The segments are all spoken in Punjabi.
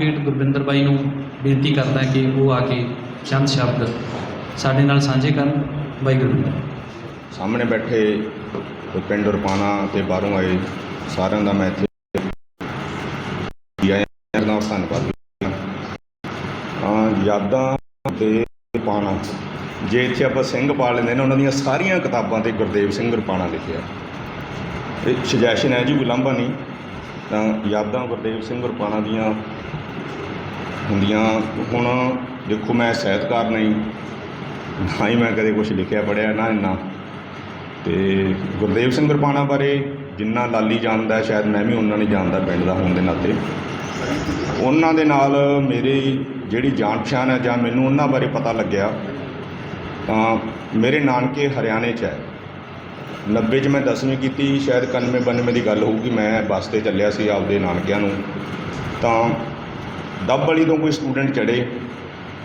ਐਡਵੋਕੇਟ ਗੁਰਵਿੰਦਰ ਬਾਈ ਨੂੰ ਬੇਨਤੀ ਕਰਦਾ ਕਿ ਉਹ ਆ ਕੇ ਚੰਦ ਸ਼ਬਦ ਸਾਡੇ ਨਾਲ ਸਾਂਝੇ ਕਰਨ। ਬਾਈ ਗੁਰਵਿੰਦਰ। ਸਾਹਮਣੇ ਬੈਠੇ ਪਿੰਡ ਰਪਾਣਾ ਤੇ ਬਾਹਰੋਂ ਆਏ ਸਾਰਿਆਂ ਦਾ ਮੈਂ ਇੱਥੇ ਆਇਆ। ਦਾ ਧੰਨਵਾਦ। ਹਾਂ, ਯਾਦਾਂ ਤੇ ਪਾਣਾ ਜੇ ਇੱਥੇ ਆਪਾਂ ਸਿੰਘ ਪਾ ਲੈਂਦੇ ਨੇ, ਉਹਨਾਂ ਦੀਆਂ ਸਾਰੀਆਂ ਕਿਤਾਬਾਂ ਤੇ ਗੁਰਦੇਵ ਸਿੰਘ ਰਪਾਣਾ ਲਿਖਿਆ ਇਹ ਸੁਜੈਸ਼ਨ ਹੈ ਜੀ, ਕੋਈ ਲਾਂਭਾ ਨਹੀਂ। ਤਾਂ ਯਾਦਾਂ ਗੁਰਦੇਵ ਸਿੰਘ ਰਪਾਣਾ ਦੀਆਂ ਹੁੰਦੀਆਂ। ਹੁਣ ਦੇਖੋ ਮੈਂ ਸਾਹਿਤਕਾਰ ਨਹੀਂ, ਨਾ ਹੀ ਮੈਂ ਕਦੇ ਕੁਝ ਲਿਖਿਆ ਪੜਿਆ ਨਾ ਇੰਨਾ। ਤੇ ਗੁਰਦੇਵ ਸਿੰਘ ਰਪਾਣਾ ਬਾਰੇ ਜਿੰਨਾ ਲਾਲੀ ਜਾਣਦਾ, ਸ਼ਾਇਦ ਮੈਂ ਵੀ ਉਹਨਾਂ ਨਹੀਂ ਜਾਣਦਾ ਪਿੰਡ ਦਾ ਹੋਣ ਦੇ ਨਾਤੇ। ਉਹਨਾਂ ਦੇ ਨਾਲ ਮੇਰੀ ਜਿਹੜੀ ਜਾਣ ਪਛਾਣ ਹੈ ਜਾਂ ਮੈਨੂੰ ਉਹਨਾਂ ਬਾਰੇ ਪਤਾ ਲੱਗਿਆ, ਤਾਂ ਮੇਰੇ ਨਾਨਕੇ ਹਰਿਆਣੇ 'ਚ ਹੈ। 90 'ਚ ਮੈਂ 10ਵੀਂ ਕੀਤੀ, ਸ਼ਾਇਦ 91 92 ਦੀ ਗੱਲ ਹੋਊਗੀ, ਮੈਂ ਬੱਸ ਤੇ ਚੱਲਿਆ ਸੀ ਆਪਦੇ ਨਾਨਕਿਆਂ ਨੂੰ। ਤਾਂ ਡੱਬ ਵਾਲੀ ਤੋਂ ਕੋਈ ਸਟੂਡੈਂਟ ਚੜੇ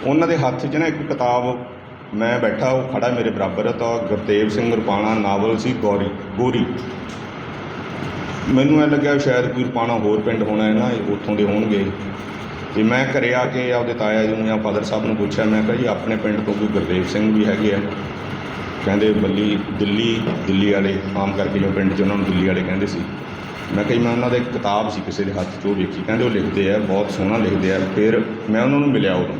ਉਹਨਾਂ ਦੇ ਹੱਥ 'ਚ ਨਾ ਇੱਕ ਕਿਤਾਬ ਮੈਂ ਬੈਠਾ, ਉਹ ਖੜਾ ਮੇਰੇ ਬਰਾਬਰ, ਤਾਂ ਗੁਰਦੇਵ ਸਿੰਘ ਰੁਪਾਣਾ ਨਾਵਲ ਸੀ, ਗੌਰੀ, ਗੋਰੀ। ਮੈਨੂੰ ਐ ਲੱਗਿਆ ਸ਼ਾਇਦ ਕੋਈ ਰੁਪਾਣਾ ਹੋਰ ਪਿੰਡ ਹੋਣਾ ਹੈ ਨਾ ਉੱਥੋਂ ਦੇ ਹੋਣਗੇ। ਤੇ ਮੈਂ ਘਰੇ ਆ ਕੇ ਆਪਦੇ ਤਾਇਆ ਜੀ ਨੂੰ ਜਾਂ ਫਾਦਰ ਸਾਹਿਬ ਨੂੰ ਪੁੱਛਿਆ, ਮੈਂ ਕਿਹਾ ਜੀ, ਆਪਣੇ ਪਿੰਡ ਤੋਂ ਕੋਈ ਗੁਰਦੇਵ ਸਿੰਘ ਵੀ ਹੈਗੇ ਆ। ਕਹਿੰਦੇ, ਬੱਲੀ, ਦਿੱਲੀ ਦਿੱਲੀ ਵਾਲੇ, ਆਮ ਕਰਕੇ ਜੋ ਪਿੰਡ 'ਚ ਉਹਨਾਂ ਨੂੰ ਦਿੱਲੀ ਵਾਲੇ ਕਹਿੰਦੇ ਸੀ। ਮੈਂ ਕਿਹਾ ਮੈਂ ਉਹਨਾਂ ਦੇ ਇੱਕ ਕਿਤਾਬ ਸੀ ਕਿਸੇ ਦੇ ਹੱਥ 'ਚ, ਉਹ ਵੇਖੀ। ਕਹਿੰਦੇ ਉਹ ਲਿਖਦੇ ਆ, ਬਹੁਤ ਸੋਹਣਾ ਲਿਖਦੇ ਆ। ਫਿਰ ਮੈਂ ਉਹਨਾਂ ਨੂੰ ਮਿਲਿਆ ਉਦੋਂ।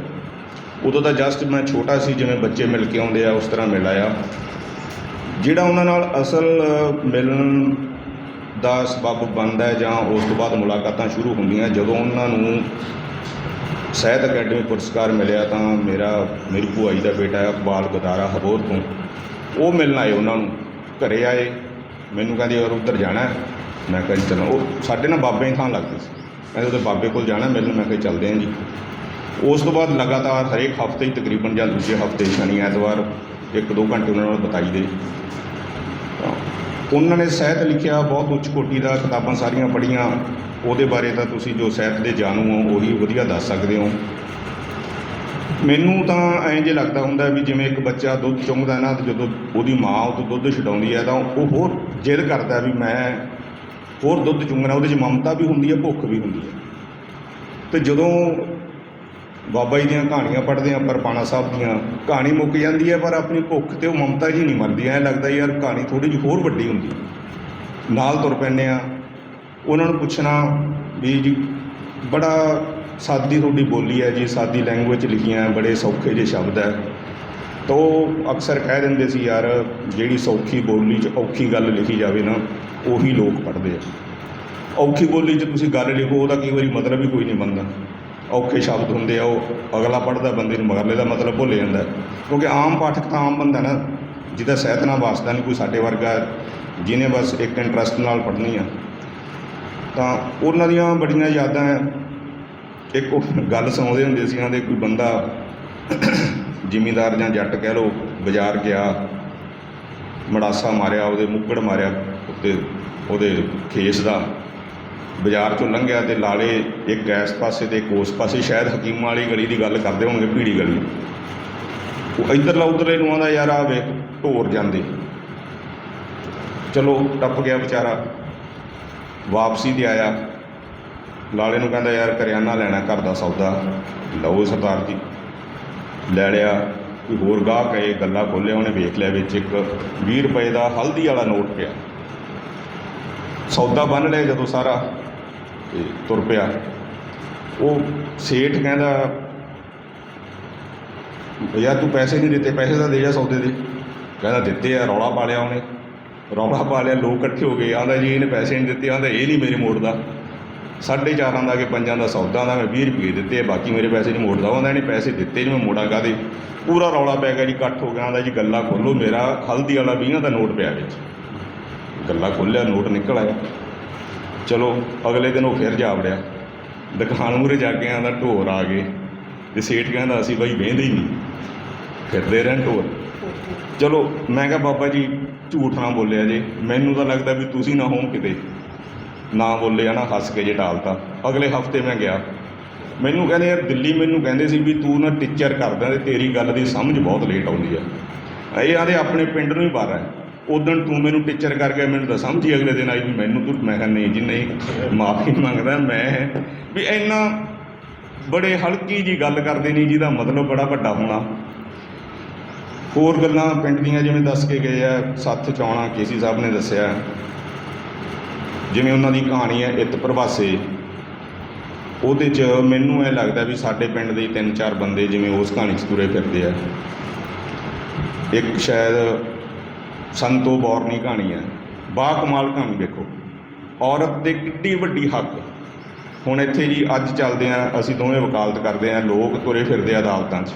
ਉਦੋਂ ਤਾਂ ਜਸਟ ਮੈਂ ਛੋਟਾ ਸੀ, ਜਿਵੇਂ ਬੱਚੇ ਮਿਲ ਕੇ ਆਉਂਦੇ ਆ, ਉਸ ਤਰ੍ਹਾਂ ਮਿਲ ਆਇਆ। ਜਿਹੜਾ ਉਹਨਾਂ ਨਾਲ ਅਸਲ ਮਿਲਣ ਦਾ ਸਬਬ ਬਣਦਾ ਹੈ ਜਾਂ ਉਸ ਤੋਂ ਬਾਅਦ ਮੁਲਾਕਾਤਾਂ ਸ਼ੁਰੂ ਹੁੰਦੀਆਂ, ਜਦੋਂ ਉਹਨਾਂ ਨੂੰ ਸਾਹਿਤ ਅਕੈਡਮੀ ਪੁਰਸਕਾਰ ਮਿਲਿਆ ਤਾਂ ਮੇਰਾ, ਮੇਰੀ ਭੂਆ ਜੀ ਦਾ ਬੇਟਾ ਹੈ ਇਕਬਾਲ ਗਦਾਰਾ ਹਬੋਰ ਤੋਂ। ਉਹ ਮਿਲਣ ਆਏ ਉਹਨਾਂ ਨੂੰ। ਘਰੇ ਆਏ। ਮੈਨੂੰ ਕਹਿੰਦੇ, ਯਾਰ ਉੱਧਰ ਜਾਣਾ ਮੈਂ ਕਿਹਾ ਜੀ ਚਲੋ, ਉਹ ਸਾਡੇ ਨਾਲ ਬਾਬੇ ਦੀ ਥਾਂ ਲੱਗਦੇ ਸੀ। ਕਹਿੰਦੇ ਉਹਦੇ ਬਾਬੇ ਕੋਲ ਜਾਣਾ ਮੈਨੂੰ ਮੈਂ ਕਿਹਾ ਚੱਲਦੇ ਹਾਂ ਜੀ। ਉਸ ਤੋਂ ਬਾਅਦ ਲਗਾਤਾਰ ਹਰੇਕ ਹਫ਼ਤੇ ਹੀ ਤਕਰੀਬਨ ਜਾਂ ਦੂਜੇ ਹਫ਼ਤੇ ਸ਼ਨੀ, ਐਤਵਾਰ, ਇੱਕ ਦੋ ਘੰਟੇ ਉਹਨਾਂ ਨਾਲ ਬਤਾਈ ਦੇ। ਤਾਂ ਉਹਨਾਂ ਨੇ ਸਾਹਿਤ ਲਿਖਿਆ, ਬਹੁਤ ਉੱਚ ਕੋਟੀ ਦਾ ਕਿਤਾਬਾਂ ਸਾਰੀਆਂ ਪੜ੍ਹੀਆਂ। ਉਹਦੇ ਬਾਰੇ ਤਾਂ ਤੁਸੀਂ ਜੋ ਸਾਹਿਤ ਦੇ ਜਾਣੂ ਹੋ, ਉਹੀ ਵਧੀਆ ਦੱਸ ਸਕਦੇ ਹੋ। ਮੈਨੂੰ ਤਾਂ ਐਂ ਜੇ ਲੱਗਦਾ ਹੁੰਦਾ ਵੀ ਜਿਵੇਂ ਇੱਕ ਬੱਚਾ ਦੁੱਧ ਚੁੰਗਦਾ ਨਾ, ਤੇ ਜਦੋਂ ਉਹਦੀ ਮਾਂ ਉਹ ਤੋਂ ਦੁੱਧ ਛਡਾਉਂਦੀ ਹੈ, ਤਾਂ ਉਹ ਹੋਰ ਜਿੱਦ ਕਰਦਾ ਵੀ ਮੈਂ ਹੋਰ ਦੁੱਧ ਚੁੰਗਣਾ, ਉਹਦੇ 'ਚ ਮਮਤਾ ਵੀ ਹੁੰਦੀ ਹੈ ਭੁੱਖ ਵੀ ਹੁੰਦੀ ਹੈ ਤੇ ਜਦੋਂ ਬਾਬਾ ਜੀ ਦੀਆਂ ਕਹਾਣੀਆਂ ਪੜ੍ਹਦੇ ਆ ਪਰਪਾਣਾ ਸਾਹਿਬ ਦੀਆਂ ਕਹਾਣੀ ਮੁੱਕ ਜਾਂਦੀ ਹੈ ਪਰ ਆਪਣੀ ਭੁੱਖ ਤੇ ਉਹ ਮਮਤਾ ਜੀ ਨਹੀਂ ਮਰਦੀ। ਐਂ ਲੱਗਦਾ ਯਾਰ ਕਹਾਣੀ ਥੋੜੀ ਜਿਹੀ ਹੋਰ ਵੱਡੀ ਹੁੰਦੀ। ਨਾਲ ਤੁਰ ਪੈਂਦੇ ਆ। ਉਹਨਾਂ ਨੂੰ ਪੁੱਛਣਾ ਵੀ ਜੀ, ਬੜਾ ਸਾਦੀ ਤੁਹਾਡੀ ਬੋਲੀ ਹੈ ਜੀ, ਸਾਦੀ ਲੈਂਗੁਏਜ ਲਿਖੀਆਂ, ਬੜੇ ਸੌਖੇ ਜਿਹੇ ਸ਼ਬਦ ਹੈ ਤਾਂ ਉਹ ਅਕਸਰ ਕਹਿ ਦਿੰਦੇ ਸੀ, ਯਾਰ, ਜਿਹੜੀ ਸੌਖੀ ਬੋਲੀ 'ਚ ਔਖੀ ਗੱਲ ਲਿਖੀ ਜਾਵੇ ਨਾ, ਉਹੀ ਲੋਕ ਪੜ੍ਹਦੇ ਆ। ਔਖੀ ਬੋਲੀ 'ਚ ਤੁਸੀਂ ਗੱਲ ਲਿਖੋ, ਉਹਦਾ ਕਈ ਵਾਰੀ ਮਤਲਬ ਹੀ ਕੋਈ ਨਹੀਂ ਬਣਦਾ। ਔਖੇ ਸ਼ਬਦ ਹੁੰਦੇ ਆ, ਉਹ ਅਗਲਾ ਪੜ੍ਹਦਾ, ਬੰਦੇ ਨੂੰ ਮਗਰਲੇ ਦਾ ਮਤਲਬ ਭੁੱਲ ਜਾਂਦਾ। ਕਿਉਂਕਿ ਆਮ ਪਾਠਕ ਤਾਂ ਆਮ ਬੰਦਾ ਨਾ, ਜਿਹਦਾ ਸਾਹਿਤ ਨਾਲ ਵਾਸਤਾ ਨਹੀਂ, ਕੋਈ ਸਾਡੇ ਵਰਗਾ, ਜਿਹਨੇ ਬਸ ਇੱਕ ਇੰਟਰਸਟ ਨਾਲ ਪੜ੍ਹਨੀ ਆ। ਤਾਂ ਉਹਨਾਂ ਦੀਆਂ ਬੜੀਆਂ ਯਾਦਾਂ ਇੱਕ ਗੱਲ ਸੁਣਾਉਂਦੇ ਹੁੰਦੇ ਸੀ ਆਂਦੇ ਕੋਈ ਬੰਦਾ ਜ਼ਿਮੀਂਦਾਰ ਜਾਂ ਜੱਟ ਕਹਿ ਲਓ, ਬਾਜ਼ਾਰ ਗਿਆ, ਮੜਾਸਾ ਮਾਰਿਆ, ਉਹਦੇ ਮੁੱਕੜ ਮਾਰਿਆ, ਉੱਤੇ ਉਹਦੇ ਖੇਸ ਦਾ, ਬਾਜ਼ਾਰ ਚੋਂ ਲੰਘਿਆ ਤੇ ਲਾਲੇ ਇੱਕ ਇਸ ਪਾਸੇ ਤੇ ਇੱਕ ਉਸ ਪਾਸੇ, ਸ਼ਾਇਦ ਹਕੀਮਾਂ ਵਾਲੀ ਗਲੀ ਦੀ ਗੱਲ ਕਰਦੇ ਹੋਣਗੇ, ਭੀੜੀ ਗਲੀ। ਉਹ ਇੱਧਰਲਾ ਉੱਧਰਲੇ ਨੂੰ ਆਂਦਾ ਯਾਰ ਆ ਵੇਖ, ਢੋਰ ਜਾਂਦੇ। ਚਲੋ, ਟੱਪ ਗਿਆ ਵਿਚਾਰਾ। ਵਾਪਸੀ ਤੇ ਆਇਆ। ਲਾਲੇ ਨੂੰ ਕਹਿੰਦਾ, ਯਾਰ ਕਰਿਆਨਾ ਲੈਣਾ, ਘਰ ਦਾ ਸੌਦਾ। ਲਓ ਸਰਦਾਰ ਜੀ। ਲੈ ਲਿਆ। ਕੋਈ ਹੋਰ ਗਾਹਕ ਆਏ, ਗੱਲਾਂ ਖੋਲਿਆ ਉਹਨੇ ਵੇਖ ਲਿਆ ਵਿੱਚ ਇੱਕ 20 ਰੁਪਏ ਦਾ ਹਲਦੀ ਵਾਲਾ ਨੋਟ ਪਿਆ। ਸੌਦਾ ਬੰਨ ਲਿਆ ਜਦੋਂ ਸਾਰਾ ਤੇ ਤੁਰ ਪਿਆ। ਉਹ ਸੇਠ ਕਹਿੰਦਾ ਯਾਰ ਤੂੰ ਪੈਸੇ ਨਹੀਂ ਦਿੱਤੇ, ਪੈਸੇ ਤਾਂ ਦੇ ਜਾ ਸੌਦੇ ਦੇ। ਕਹਿੰਦਾ, ਦਿੱਤੇ ਆ, ਰੌਲਾ ਪਾ ਲਿਆ ਉਹਨੇ। ਰੌਲਾ ਪਾ ਲਿਆ, ਲੋਕ ਇਕੱਠੇ ਹੋ ਗਏ। ਆਂਦਾ ਜੀ, ਇਹਨੇ ਪੈਸੇ ਨਹੀਂ ਦਿੱਤੇ ਆਂਦਾ ਇਹ ਨਹੀਂ ਮੇਰੇ ਮੋੜ ਦਾ। ਸਾਢੇ ਚਾਰਾਂ ਦਾ ਕਿ ਪੰਜਾਂ ਦਾ ਸੌਦਾ ਦਾ, ਮੈਂ 20 ਰੁਪਏ ਦਿੱਤੇ ਬਾਕੀ ਮੇਰੇ ਪੈਸੇ ਨਹੀਂ ਮੋੜਦਾ। ਆਂਦਾ ਇਹਨੇ ਪੈਸੇ ਦਿੱਤੇ ਨਹੀਂ, ਮੈਂ ਮੋੜਾਂ ਕਾਹਦੇ? ਪੂਰਾ ਰੌਲਾ ਪੈ ਗਿਆ ਜੀ, ਇਕੱਠ ਹੋ ਗਿਆ ਆਂਦਾ ਜੀ, ਗੱਲਾਂ ਖੋਲੋ, ਮੇਰਾ ਹਲਦੀ ਵਾਲਾ 20 ਦਾ ਨੋਟ ਪਿਆ ਵਿੱਚ। ਗੱਲਾਂ ਖੋਲ੍ਹਿਆ ਨੋਟ ਨਿਕਲ ਆਇਆ। ਚਲੋ, ਅਗਲੇ ਦਿਨ ਉਹ ਫਿਰ ਜਾ ਵੜਿਆ। ਦੁਕਾਨ ਮੂਹਰੇ ਜਾ ਕੇ ਆਂਦਾ ਢੋਰ ਆ ਗਏ। ਤੇ ਸੇਠ ਕਹਿੰਦਾ, ਅਸੀਂ ਬਾਈ ਵੇਂਦੇ ਹੀ ਨਹੀਂ। ਫਿਰਦੇ ਰਹਿਣ ਢੋਰ। ਚਲੋ, ਮੈਂ ਕਿਹਾ, ਬਾਬਾ ਜੀ, ਝੂਠ ਨਾ ਬੋਲਿਆ ਜੇ। ਮੈਨੂੰ ਤਾਂ ਲੱਗਦਾ ਵੀ ਤੁਸੀਂ ਨਾ ਹੋਂ ਕਿਤੇ। ਨਾ ਬੋਲਿਆ ਨਾ ਹੱਸ ਕੇ ਜੇ ਟਾਲਤਾ ਅਗਲੇ ਹਫ਼ਤੇ ਮੈਂ ਗਿਆ। ਮੈਨੂੰ ਕਹਿੰਦੇ, ਯਾਰ ਦਿੱਲੀ ਮੈਨੂੰ ਕਹਿੰਦੇ ਸੀ ਵੀ ਤੂੰ ਨਾ ਟੀਚਰ ਕਰਦਾ ਤੇ ਤੇਰੀ ਗੱਲ ਦੀ ਸਮਝ ਬਹੁਤ ਲੇਟ ਆਉਂਦੀ ਆ। ਇਹ ਆਦੇ ਆਪਣੇ ਪਿੰਡ ਨੂੰ ਹੀ ਬਾਹਰ ਹੈ ਉਦੋਂ ਤੂੰ ਮੈਨੂੰ ਟੀਚਰ ਕਰ ਗਿਆ ਮੈਨੂੰ ਤਾਂ ਸਮਝ ਹੀ ਅਗਲੇ ਦਿਨ ਆਈ ਵੀ ਮੈਨੂੰ ਤੂੰ, ਮੈਂ ਕਿਹਾ ਨਹੀਂ ਜੀ, ਨਹੀਂ, ਮਾਫੀ ਮੰਗਦਾ ਮੈਂ। ਵੀ ਇੰਨਾ ਬੜੇ ਹਲਕੀ ਜੀ ਗੱਲ ਕਰਦੇ ਨਹੀਂ ਜਿਹਦਾ ਮਤਲਬ ਬੜਾ ਵੱਡਾ ਹੋਣਾ। ਹੋਰ ਗੱਲਾਂ ਪਿੰਡ ਦੀਆਂ ਜਿਵੇਂ ਦੱਸ ਕੇ ਗਏ ਆ, ਸੱਥ ਚੌਣਾ ਕੇਸੀ ਸਾਹਿਬ ਨੇ ਦੱਸਿਆ। ਜਿਵੇਂ ਉਹਨਾਂ ਦੀ ਕਹਾਣੀ ਹੈ ਇਤ ਪ੍ਰਵਾਸੇ, ਉਹਦੇ 'ਚ ਮੈਨੂੰ ਇਹ ਲੱਗਦਾ ਵੀ ਸਾਡੇ ਪਿੰਡ ਦੇ ਤਿੰਨ ਚਾਰ ਬੰਦੇ ਜਿਵੇਂ ਉਸ ਕਹਾਣੀ 'ਚ ਤੁਰੇ ਫਿਰਦੇ ਆ। ਇੱਕ ਸ਼ਾਇਦ ਸੰਤੋ ਬੌਰਨੀ ਕਹਾਣੀ ਹੈ ਬਾ ਕਮਾਲ ਕਹਾਣੀ ਦੇਖੋ ਔਰਤ ਦੇ ਕਿੱਡੀ ਵੱਡੀ ਹੱਕ। ਹੁਣ ਇੱਥੇ ਜੀ ਅੱਜ ਚੱਲਦੇ ਆ, ਅਸੀਂ ਦੋਵੇਂ ਵਕਾਲਤ ਕਰਦੇ ਆ, ਲੋਕ ਤੁਰੇ ਫਿਰਦੇ ਆ ਅਦਾਲਤਾਂ 'ਚ।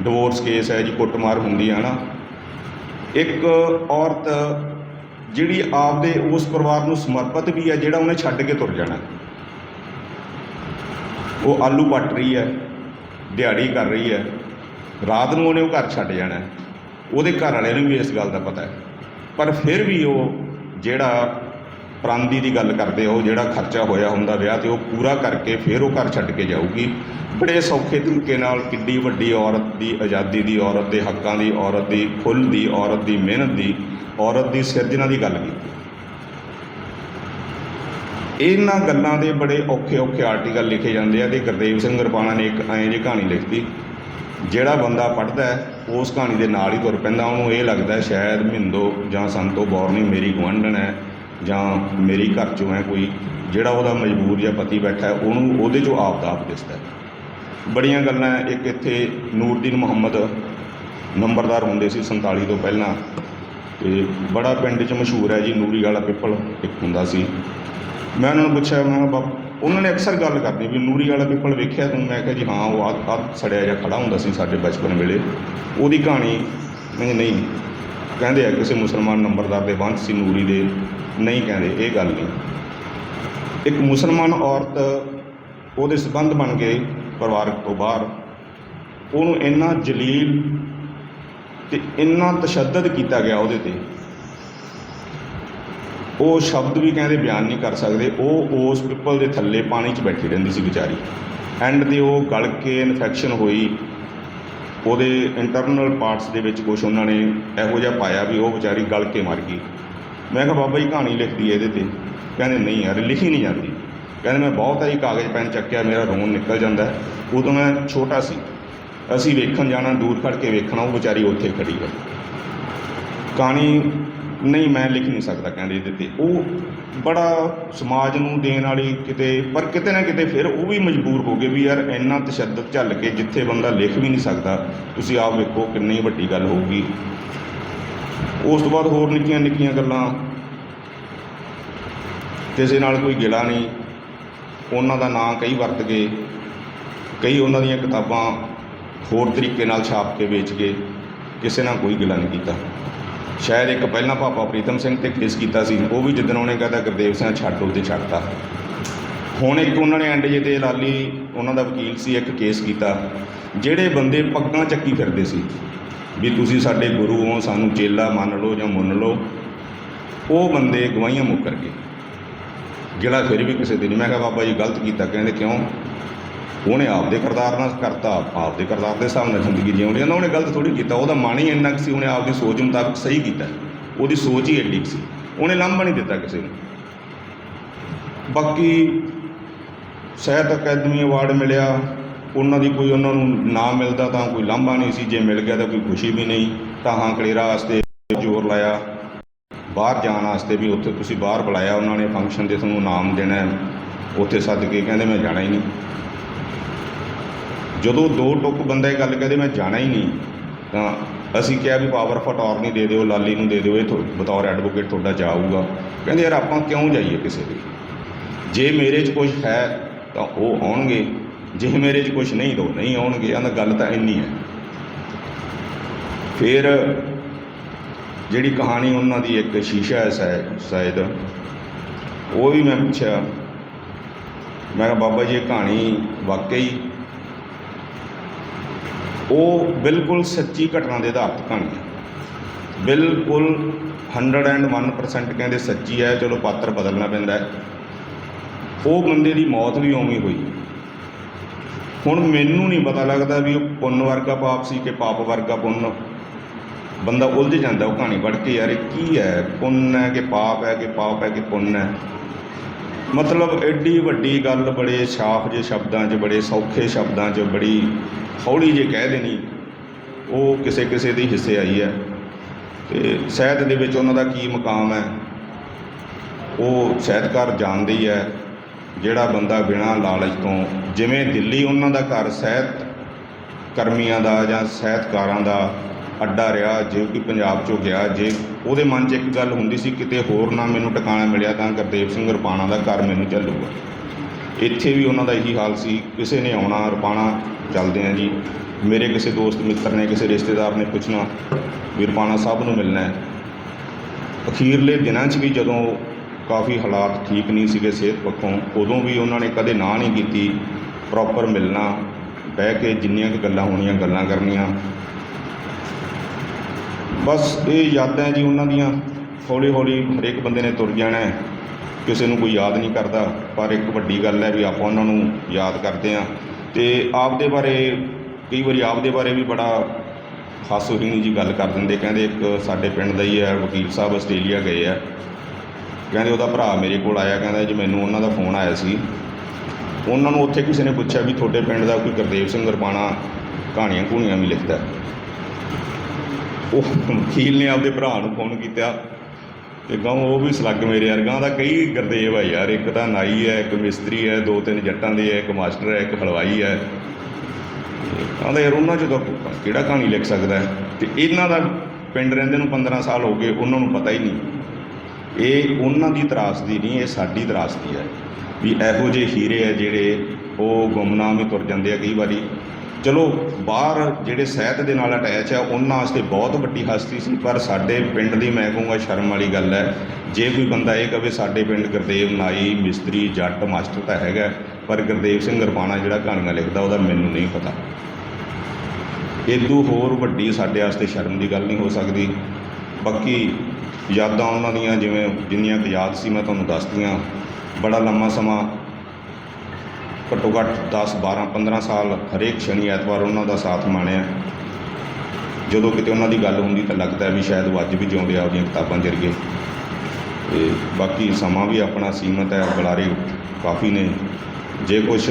ਡਿਵੋਰਸ ਕੇਸ ਹੈ ਜੀ, ਕੁੱਟਮਾਰ ਹੁੰਦੀ ਆ ਨਾ ਇੱਕ ਔਰਤ ਜਿਹੜੀ ਆਪਦੇ ਉਸ ਪਰਿਵਾਰ ਨੂੰ ਸਮਰਪਿਤ ਵੀ ਹੈ, ਜਿਹੜਾ ਉਹਨੇ ਛੱਡ ਕੇ ਤੁਰ ਜਾਣਾ। ਉਹ ਆਲੂ ਪੱਟ ਰਹੀ ਹੈ, ਦਿਹਾੜੀ ਕਰ ਰਹੀ ਹੈ, ਰਾਤ ਨੂੰ ਉਹਨੇ ਉਹ ਘਰ ਛੱਡ ਜਾਣਾ। ਉਹਦੇ ਘਰ ਵਾਲੇ ਨੂੰ ਵੀ ਇਸ ਗੱਲ ਦਾ ਪਤਾ ਹੈ। ਪਰ ਫਿਰ ਵੀ ਉਹ ਜਿਹੜਾ ਪ੍ਰਾਂਦੀ ਦੀ ਗੱਲ ਕਰਦੇ ਉਹ ਜਿਹੜਾ ਖਰਚਾ ਹੋਇਆ ਹੁੰਦਾ ਵਿਆਹ ਤੇ, ਉਹ ਪੂਰਾ ਕਰਕੇ ਫਿਰ ਉਹ ਘਰ ਛੱਡ ਕੇ ਜਾਊਗੀ। ਬੜੇ ਸੌਖੇ ਤਰੀਕੇ ਨਾਲ ਕਿੱਡੀ ਵੱਡੀ ਔਰਤ ਦੀ, ਆਜ਼ਾਦੀ ਦੀ ਔਰਤ ਦੇ ਹੱਕਾਂ ਦੀ ਔਰਤ ਦੀ, ਫੁੱਲ ਦੀ ਔਰਤ ਦੀ, ਮਿਹਨਤ ਦੀ ਔਰਤ ਦੀ ਸਿਰਜਣਾ ਦੀ ਗੱਲ ਕੀਤੀ। ਇਹਨਾਂ ਗੱਲਾਂ ਦੇ ਬੜੇ ਔਖੇ ਔਖੇ ਆਰਟੀਕਲ ਲਿਖੇ ਜਾਂਦੇ ਆ ਤੇ ਗੁਰਦੇਵ ਸਿੰਘ ਗੁਰਪਾਣਾ ਨੇ ਇੱਕ ਐਂ ਜਿਹੀ ਕਹਾਣੀ ਲਿਖਤੀ। ਜਿਹੜਾ ਬੰਦਾ ਪੜ੍ਹਦਾ ਹੈ, ਉਸ ਕਹਾਣੀ ਦੇ ਨਾਲ ਹੀ ਤੁਰ ਪੈਂਦਾ, ਉਹਨੂੰ ਇਹ ਲੱਗਦਾ ਸ਼ਾਇਦ ਮਿੰਦੋ ਜਾਂ ਸੰਤੋ ਬੌਰਨੀ ਮੇਰੀ ਗੁਆਂਢਣ ਹੈ ਜਾਂ ਮੇਰੀ ਘਰ ਚੋਂ ਹੈ ਕੋਈ, ਜਿਹੜਾ ਉਹਦਾ ਮਜਬੂਰ ਜਾਂ ਪਤੀ ਬੈਠਾ ਉਹਨੂੰ ਉਹਦੇ ਚੋਂ ਆਪ ਦਾ ਆਪ ਦਿਸਦਾ ਬੜੀਆਂ ਗੱਲਾਂ, ਇੱਕ ਇੱਥੇ ਨੂਰਦੀਨ ਮੁਹੰਮਦ ਨੰਬਰਦਾਰ ਹੁੰਦੇ ਸੀ 47 ਤੋਂ ਪਹਿਲਾਂ। ਤੇ ਬੜਾ ਪਿੰਡ 'ਚ ਮਸ਼ਹੂਰ ਹੈ ਜੀ, ਨੂਰੀ ਵਾਲਾ ਪਿੱਪਲ ਇੱਕ ਹੁੰਦਾ ਸੀ। ਮੈਂ ਉਹਨਾਂ ਨੂੰ ਪੁੱਛਿਆ, ਮੈਂ ਕਿਹਾ ਉਹਨਾਂ ਨੇ ਅਕਸਰ ਗੱਲ ਕਰਨੀ ਵੀ ਨੂਰੀ ਵਾਲਾ ਪਿੱਪਲ ਵੇਖਿਆ ਤੂੰ? ਮੈਂ ਕਿਹਾ, ਜੀ ਹਾਂ, ਉਹ ਆ ਆ ਸੜਿਆ ਜਿਹਾ ਖੜਾ ਹੁੰਦਾ ਸੀ ਸਾਡੇ ਬਚਪਨ ਵੇਲੇ। ਉਹਦੀ ਕਹਾਣੀ ਮੈਂ ਨਹੀਂ ਕਹਿੰਦੇ ਆ, ਕਿਸੇ ਮੁਸਲਮਾਨ ਨੰਬਰਦਾਰ ਦੇ ਵੰਸ਼ ਸੀ ਨੂਰੀ ਦੇ, ਨਹੀਂ ਕਹਿੰਦੇ, ਇਹ ਗੱਲ ਨਹੀਂ। ਇੱਕ ਮੁਸਲਮਾਨ ਔਰਤ ਉਹਦੇ ਸਬੰਧ ਬਣ ਗਏ ਪਰਿਵਾਰਕ ਤੋਂ ਬਾਹਰ, ਉਹਨੂੰ ਇੰਨਾ ਜਲੀਲ ਤੇ ਇੰਨਾ ਤਸ਼ੱਦਦ ਕੀਤਾ ਗਿਆ ਉਹਦੇ ਤੇ। ਉਹ ਸ਼ਬਦ ਵੀ ਕਹਿੰਦੇ ਬਿਆਨ ਨਹੀਂ ਕਰ ਸਕਦੇ। ਉਹ ਉਸ ਪਿੱਪਲ ਦੇ ਥੱਲੇ ਪਾਣੀ 'ਚ ਬੈਠੀ ਰਹਿੰਦੀ ਸੀ ਵਿਚਾਰੀ। ਐਂਡ ਤੇ ਉਹ ਗਲ ਕੇ ਇਨਫੈਕਸ਼ਨ ਹੋਈ। ਉਹਦੇ ਇੰਟਰਨਲ ਪਾਰਟਸ ਦੇ ਵਿੱਚ ਕੁਝ ਉਹਨਾਂ ਨੇ ਇਹੋ ਜਿਹਾ ਪਾਇਆ ਵੀ ਉਹ ਵਿਚਾਰੀ ਗਲ ਕੇ ਮਰ ਗਈ। ਮੈਂ ਕਿਹਾ, ਬਾਬਾ ਜੀ, ਕਹਾਣੀ ਲਿਖਦੀ ਹੈ ਇਹਦੇ ਤੇ। ਕਹਿੰਦੇ, ਨਹੀਂ ਯਾਰ, ਲਿਖੀ ਨਹੀਂ ਜਾਂਦੀ। ਕਹਿੰਦੇ, ਮੈਂ ਬਹੁਤ ਹੀ ਕਾਗਜ਼, ਪੈਨ ਚੱਕਿਆ, ਮੇਰਾ ਰੋਣ ਨਿਕਲ ਜਾਂਦਾ ਉਦੋਂ ਮੈਂ ਛੋਟਾ ਸੀ। ਅਸੀਂ ਵੇਖਣ ਜਾਣਾ, ਦੂਰ ਖੜ ਕੇ ਵੇਖਣਾ, ਉਹ ਵਿਚਾਰੀ ਉੱਥੇ ਖੜੀ ਹੈ। ਕਹਾਣੀ ਨਹੀਂ ਮੈਂ ਲਿਖ ਨਹੀਂ ਸਕਦਾ ਕਹਿੰਦੇ ਇਹਦੇ ਤੇ ਉਹ ਬੜਾ ਸਮਾਜ ਨੂੰ ਦੇਣ ਵਾਲੀ ਕਿਤੇ, ਪਰ ਕਿਤੇ ਨਾ ਕਿਤੇ ਫਿਰ ਉਹ ਵੀ ਮਜਬੂਰ ਹੋ ਗਏ ਵੀ ਯਾਰ ਇੰਨਾ ਤਸ਼ੱਦਦ ਝੱਲ ਕੇ ਜਿੱਥੇ ਬੰਦਾ ਲਿਖ ਵੀ ਨਹੀਂ ਸਕਦਾ, ਤੁਸੀਂ ਆਪ ਵੇਖੋ ਕਿੰਨੀ ਵੱਡੀ ਗੱਲ ਹੋਊਗੀ। ਉਸ ਤੋਂ ਬਾਅਦ ਹੋਰ ਨਿੱਕੀਆਂ ਨਿੱਕੀਆਂ ਗੱਲਾਂ। ਕਿਸੇ ਨਾਲ ਕੋਈ ਗਿਲਾ ਨਹੀਂ। ਉਹਨਾਂ ਦਾ ਨਾਂ ਕਈ ਵਰਤ ਗਏ। ਕਈ ਉਹਨਾਂ ਦੀਆਂ ਕਿਤਾਬਾਂ ਹੋਰ ਤਰੀਕੇ ਨਾਲ ਛਾਪ ਕੇ ਵੇਚ ਕੇ ਕਿਸੇ ਨਾਲ ਕੋਈ ਗਿਲਾ ਨਹੀਂ ਕੀਤਾ। ਸ਼ਾਇਦ ਇੱਕ ਪਹਿਲਾਂ ਪਾਪਾ ਪ੍ਰੀਤਮ ਸਿੰਘ ਤੇ ਕੇਸ ਕੀਤਾ ਸੀ, ਉਹ ਵੀ ਜਿੱਦਣ ਉਹਨੇ ਕਹਤਾ ਗੁਰਦੇਵ ਸਿੰਘ ਛੱਡ ਉਹ ਤੇ ਛੱਡਤਾ। ਹੁਣ ਇੱਕ ਉਹਨਾਂ ਨੇ ਐਂਡ ਜੇ ਤੇ ਲਾਲੀ, ਉਹਨਾਂ ਦਾ ਵਕੀਲ ਸੀ, ਇੱਕ ਕੇਸ ਕੀਤਾ। ਜਿਹੜੇ ਬੰਦੇ ਪੱਗਾਂ ਚੱਕੀ ਫਿਰਦੇ ਸੀ, ਵੀ ਤੁਸੀਂ ਸਾਡੇ ਗੁਰੂ ਹੋ, ਸਾਨੂੰ ਚੇਲਾ ਮੰਨ ਲਓ ਜਾਂ ਮੰਨ ਲਓ, ਉਹ ਬੰਦੇ ਗਵਾਹੀਆਂ ਮੁੱਕਰ ਗਏ ਗਿਲਾ ਫਿਰ ਵੀ ਕਿਸੇ ਦੇ ਨਹੀਂ। ਮੈਂ ਕਿਹਾ, ਬਾਬਾ ਜੀ, ਗਲਤ ਕੀਤਾ। ਕਹਿੰਦੇ ਕਿਉਂ? ਉਹਨੇ ਆਪਦੇ ਕਰਤਾਰ ਨਾਲ ਕਰਤਾ, ਆਪਦੇ ਕਰਤਾਰ ਦੇ ਹਿਸਾਬ ਨਾਲ ਜ਼ਿੰਦਗੀ ਜਿਉਣੀ ਉਹਨਾਂ ਉਹਨੇ ਗਲਤ ਥੋੜੀ ਕੀਤਾ, ਉਹਦਾ ਮਨ ਹੀ ਇੰਨਾ ਕੁ ਸੀ, ਉਹਨੇ ਆਪਦੀ ਸੋਚ ਮੁਤਾਬਕ ਸਹੀ ਕੀਤਾ। ਉਹਦੀ ਸੋਚ ਹੀ ਐਡੀ ਕੁ ਸੀ। ਉਹਨੇ ਲਾਂਭਾ ਨਹੀਂ ਦਿੱਤਾ ਕਿਸੇ ਨੂੰ। ਬਾਕੀ ਸਾਹਿਤ ਅਕੈਡਮੀ ਅਵਾਰਡ ਮਿਲਿਆ। ਉਹਨਾਂ ਦੀ ਕੋਈ ਉਹਨਾਂ ਨੂੰ ਨਾ ਮਿਲਦਾ ਤਾਂ ਕੋਈ ਲਾਂਭਾ ਨਹੀਂ ਸੀ। ਜੇ ਮਿਲ ਗਿਆ ਤਾਂ ਕੋਈ ਖੁਸ਼ੀ ਵੀ ਨਹੀਂ। ਤਾਂ ਹਾਂ, ਕਲੇਰਾ ਵਾਸਤੇ ਜ਼ੋਰ ਲਾਇਆ। ਬਾਹਰ ਜਾਣ ਵਾਸਤੇ ਵੀ ਉੱਥੇ ਤੁਸੀਂ ਬਾਹਰ ਬੁਲਾਇਆ। ਉਹਨਾਂ ਨੇ ਫੰਕਸ਼ਨ 'ਤੇ ਤੁਹਾਨੂੰ ਨਾਮ ਦੇਣਾ ਉੱਥੇ ਸੱਦ ਕੇ ਕਹਿੰਦੇ ਮੈਂ ਜਾਣਾ ਹੀ ਨਹੀਂ। ਜਦੋਂ ਦੋ ਟੁੱਕ ਬੰਦਾ ਇਹ ਗੱਲ ਕਹਦੇ ਮੈਂ ਜਾਣਾ ਹੀ ਨਹੀਂ, ਤਾਂ ਅਸੀਂ ਕਿਹਾ ਵੀ ਪਾਵਰ ਆਫ ਅਟਾਰਨੀ ਦੇ ਦਿਓ, ਲਾਲੀ ਨੂੰ ਦੇ ਦਿਓ, ਇਹ ਤੁਹਾ- ਬਤੌਰ ਐਡਵੋਕੇਟ ਤੁਹਾਡਾ ਜਾਊਗਾ। ਕਹਿੰਦੇ ਯਾਰ ਆਪਾਂ ਕਿਉਂ ਜਾਈਏ ਕਿਸੇ ਦੇ? ਜੇ ਮੇਰੇ 'ਚ ਕੁਝ ਹੈ, ਤਾਂ ਉਹ ਆਉਣਗੇ। ਜੇ ਮੇਰੇ 'ਚ ਕੁਝ ਨਹੀਂ, ਤਾਂ ਨਹੀਂ ਆਉਣਗੇ। ਇਹਨਾਂ ਗੱਲ ਤਾਂ ਇੰਨੀ ਹੈ। ਫਿਰ ਜਿਹੜੀ ਕਹਾਣੀ ਉਹਨਾਂ ਦੀ ਇੱਕ ਸ਼ੀਸ਼ਾ ਹੈ ਸ਼ਾਇਦ ਸ਼ਾਇਦ, ਉਹ ਵੀ ਮੈਂ ਪੁੱਛਿਆ। ਮੈਂ ਕਿਹਾ ਬਾਬਾ ਜੀ, ਇਹ ਕਹਾਣੀ ਵਾਕਈ ਉਹ ਬਿਲਕੁਲ ਸੱਚੀ ਘਟਨਾ ਦੇ ਆਧਾਰ 'ਤੇ ਕਹਾਣੀ ਹੈ। ਬਿਲਕੁਲ 101% ਕਹਿੰਦੇ ਸੱਚੀ ਹੈ, ਚਲੋ ਪਾਤਰ ਬਦਲਣਾ ਪੈਂਦਾ ਹੈ। ਉਹ ਬੰਦੇ ਦੀ ਮੌਤ ਵੀ ਉਵੇਂ ਹੋਈ। ਹੁਣ ਮੈਨੂੰ ਨਹੀਂ ਪਤਾ ਲੱਗਦਾ ਵੀ ਉਹ ਪੁੰਨ ਵਰਗਾ ਪਾਪ ਸੀ ਕਿ ਪਾਪ ਵਰਗਾ ਪੁੰਨ। ਬੰਦਾ ਉਲਝ ਜਾਂਦਾ, ਉਹ ਕਹਾਣੀ ਪੜ੍ਹ ਕੇ ਯਾਰ ਇਹ ਕੀ ਹੈ? ਪੁੰਨ ਹੈ ਕਿ ਪਾਪ ਹੈ ਕਿ ਪਾਪ ਹੈ ਕਿ ਪੁੰਨ ਹੈ? ਮਤਲਬ ਐਡੀ ਵੱਡੀ ਗੱਲ ਬੜੇ ਸਾਫ਼ ਜਿਹੇ ਸ਼ਬਦਾਂ 'ਚ, ਬੜੇ ਸੌਖੇ ਸ਼ਬਦਾਂ 'ਚ, ਬੜੀ ਹੌਲੀ ਜੇ ਕਹਿ ਦੇਣੀ, ਉਹ ਕਿਸੇ ਕਿਸੇ ਦੇ ਹਿੱਸੇ ਆਈ ਹੈ। ਤੇ ਸਾਹਿਤ ਦੇ ਵਿੱਚ ਉਹਨਾਂ ਦਾ ਕੀ ਮਕਾਮ ਹੈ? ਉਹ ਸਾਹਿਤਕਾਰ ਜਾਣਦੇ ਹੀ ਹੈ ਜਿਹੜਾ ਬੰਦਾ ਬਿਨਾਂ ਲਾਲਚ ਤੋਂ, ਜਿਵੇਂ ਦਿੱਲੀ ਉਹਨਾਂ ਦਾ ਘਰ ਸਾਹਿਤ ਕਰਮੀਆਂ ਦਾ ਜਾਂ ਸਾਹਿਤਕਾਰਾਂ ਦਾ ਅੱਡਾ ਰਿਹਾ, ਜੇ ਕਿ ਪੰਜਾਬ ਚੋਂ ਗਿਆ, ਜੇ ਉਹਦੇ ਮਨ 'ਚ ਇੱਕ ਗੱਲ ਹੁੰਦੀ ਸੀ, ਕਿਤੇ ਹੋਰ ਨਾ ਮੈਨੂੰ ਟਿਕਾਣਾ ਮਿਲਿਆ ਤਾਂ ਗੁਰਦੇਵ ਸਿੰਘ ਰਪਾਣਾ ਦਾ ਘਰ ਮੈਨੂੰ ਚੱਲੂਗਾ। ਇੱਥੇ ਵੀ ਉਹਨਾਂ ਦਾ ਇਹੀ ਹਾਲ ਸੀ, ਕਿਸੇ ਨੇ ਆਉਣਾ, ਰਪਾਣਾ, ਚੱਲਦੇ ਆ ਜੀ। ਮੇਰੇ ਕਿਸੇ ਦੋਸਤ ਮਿੱਤਰ ਨੇ, ਕਿਸੇ ਰਿਸ਼ਤੇਦਾਰ ਨੇ ਪੁੱਛਣਾ, ਵੀ ਰਪਾਣਾ ਸਾਹਿਬ ਨੂੰ ਮਿਲਣਾ ਹੈ। ਅਖੀਰਲੇ ਦਿਨਾਂ 'ਚ ਵੀ ਜਦੋਂ ਕਾਫੀ ਹਾਲਾਤ ਠੀਕ ਨਹੀਂ ਸੀਗੇ ਸਿਹਤ ਪੱਖੋਂ, ਉਦੋਂ ਵੀ ਉਹਨਾਂ ਨੇ ਕਦੇ ਨਾ ਨਹੀਂ ਕੀਤੀ ਪ੍ਰੋਪਰ ਮਿਲਣਾ, ਬਹਿ ਕੇ ਜਿੰਨੀਆਂ ਕੁ ਗੱਲਾਂ ਹੋਣੀਆਂ, ਗੱਲਾਂ ਕਰਨੀਆਂ। ਬਸ ਇਹ ਯਾਦਾਂ ਜੀ ਉਹਨਾਂ ਦੀਆਂ ਹੌਲੀ ਹੌਲੀ ਹਰੇਕ ਬੰਦੇ ਨੇ ਤੁਰ ਜਾਣਾ ਹੈ। ਕਿਸੇ ਨੂੰ ਕੋਈ ਯਾਦ ਨਹੀਂ ਕਰਦਾ, ਪਰ ਇੱਕ ਵੱਡੀ ਗੱਲ ਹੈ ਵੀ ਆਪਾਂ ਉਹਨਾਂ ਨੂੰ ਯਾਦ ਕਰਦੇ ਹਾਂ। ਤੇ ਆਪਦੇ ਬਾਰੇ, ਕਈ ਵਾਰੀ ਆਪ ਦੇ ਬਾਰੇ ਵੀ ਬੜਾ ਹਾਸੋਹੀਣੀ ਜੀ ਗੱਲ ਕਰ ਦਿੰਦੇ। ਕਹਿੰਦੇ ਇੱਕ ਸਾਡੇ ਪਿੰਡ ਦਾ ਹੀ ਹੈ, ਵਕੀਲ ਸਾਹਿਬ ਆਸਟ੍ਰੇਲੀਆ ਗਏ ਆ। ਕਹਿੰਦੇ ਉਹਦਾ ਭਰਾ ਮੇਰੇ ਕੋਲ ਆਇਆ, ਕਹਿੰਦਾ ਜੀ ਮੈਨੂੰ ਉਹਨਾਂ ਦਾ ਫੋਨ ਆਇਆ ਸੀ। ਉਹਨਾਂ ਨੂੰ ਉੱਥੇ ਕਿਸੇ ਨੇ ਪੁੱਛਿਆ ਵੀ ਤੁਹਾਡੇ ਪਿੰਡ ਦਾ ਕੋਈ ਗੁਰਦੇਵ ਸਿੰਘ ਰਪਾਣਾ ਕਹਾਣੀਆਂ ਕਹੂਣੀਆਂ ਵੀ ਲਿਖਦਾ ਉਹ ਵਕੀਲ ਨੇ ਆਪਦੇ ਭਰਾ ਨੂੰ ਫੋਨ ਕੀਤਾ ਤੇ ਗਾਉਂ ਉਹ ਵੀ ਸਲੱਗ ਮੇਰੇ ਵਰਗਾ ਦਾ ਕਈ ਗੁਰਦੇਵ ਆ ਯਾਰ, ਇੱਕ ਤਾਂ ਨਾਈ ਹੈ, ਇੱਕ ਮਿਸਤਰੀ ਹੈ, ਦੋ ਤਿੰਨ ਜੱਟਾਂ ਦੇ ਹੈ, ਇੱਕ ਮਾਸਟਰ ਹੈ, ਇੱਕ ਹਲਵਾਈ ਹੈ। ਕਹਿੰਦਾ ਯਾਰ ਉਹਨਾਂ 'ਚੋਂ ਤਾਂ ਕਿਹੜਾ ਕਹਾਣੀ ਲਿਖ ਸਕਦਾ ਹੈ? ਤੇ ਇਹਨਾਂ ਦਾ ਪਿੰਡ ਰਹਿੰਦੇ ਨੂੰ 15 ਸਾਲ ਹੋ ਗਏ, ਉਹਨਾਂ ਨੂੰ ਪਤਾ ਹੀ ਨਹੀਂ। ਇਹ ਉਹਨਾਂ ਦੀ ਤਰਾਸਦੀ ਨਹੀਂ, ਇਹ ਸਾਡੀ ਤਰਾਸਦੀ ਹੈ। ਵੀ ਇਹੋ ਜਿਹੇ ਹੀਰੇ ਆ ਜਿਹੜੇ ਉਹ ਗੁੰਮਨਾਮ ਹੀ ਤੁਰ ਜਾਂਦੇ ਆ ਕਈ ਵਾਰੀ। ਚਲੋ, ਬਾਹਰ ਜਿਹੜੇ ਸਾਹਿਤ ਦੇ ਨਾਲ ਅਟੈਚ ਆ, ਉਹਨਾਂ ਵਾਸਤੇ ਬਹੁਤ ਵੱਡੀ ਹਸਤੀ ਸੀ, ਪਰ ਸਾਡੇ ਪਿੰਡ ਦੀ ਮੈਂ ਕਹੂੰਗਾ ਸ਼ਰਮ ਵਾਲੀ ਗੱਲ ਹੈ। ਜੇ ਕੋਈ ਬੰਦਾ ਇਹ ਕਵੇ, ਸਾਡੇ ਪਿੰਡ ਗੁਰਦੇਵ ਨਾਈ, ਮਿਸਤਰੀ, ਜੱਟ, ਮਾਸਟਰ ਤਾਂ ਹੈਗਾ, ਪਰ ਗੁਰਦੇਵ ਸਿੰਘ ਰਪਾਣਾ ਜਿਹੜਾ ਕਹਾਣੀਆਂ ਲਿਖਦਾ, ਉਹਦਾ ਮੈਨੂੰ ਨਹੀਂ ਪਤਾ। ਇਦੋਂ ਹੋਰ ਵੱਡੀ ਸਾਡੇ ਵਾਸਤੇ ਸ਼ਰਮ ਦੀ ਗੱਲ ਨਹੀਂ ਹੋ ਸਕਦੀ। ਬਾਕੀ ਯਾਦਾਂ ਉਹਨਾਂ ਦੀਆਂ ਜਿਵੇਂ, ਜਿੰਨੀਆਂ ਕੁ ਯਾਦ ਸੀ, ਮੈਂ ਤੁਹਾਨੂੰ ਦੱਸਤੀਆਂ ਬੜਾ ਲੰਮਾ ਸਮਾਂ ਘੱਟੋ ਘੱਟ 10 12 15 ਸਾਲ ਹਰੇਕ ਸ਼ਨੀ ਐਤਵਾਰ ਉਹਨਾਂ ਦਾ ਸਾਥ ਮਾਣਿਆ। ਜਦੋਂ ਕਿਤੇ ਉਹਨਾਂ ਦੀ ਗੱਲ ਹੁੰਦੀ ਤਾਂ ਲੱਗਦਾ ਵੀ ਸ਼ਾਇਦ ਉਹ ਅੱਜ ਵੀ ਜਿਉਂਦੇ ਆ ਉਹਦੀਆਂ ਕਿਤਾਬਾਂ ਜਰੀਏ। ਤੇ ਬਾਕੀ ਸਮਾਂ ਵੀ ਆਪਣਾ ਸੀਮਤ ਹੈ, ਬੁਲਾਰੇ ਕਾਫੀ ਨੇ। ਜੇ ਕੁਝ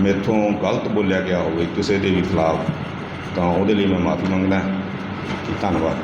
ਮੇਥੋਂ ਗਲਤ ਬੋਲਿਆ ਗਿਆ ਹੋਵੇ ਕਿਸੇ ਦੇ ਵੀ ਖਿਲਾਫ, ਤਾਂ ਉਹਦੇ ਲਈ ਮੈਂ ਮਾਫੀ ਮੰਗਦਾ। ਧੰਨਵਾਦ।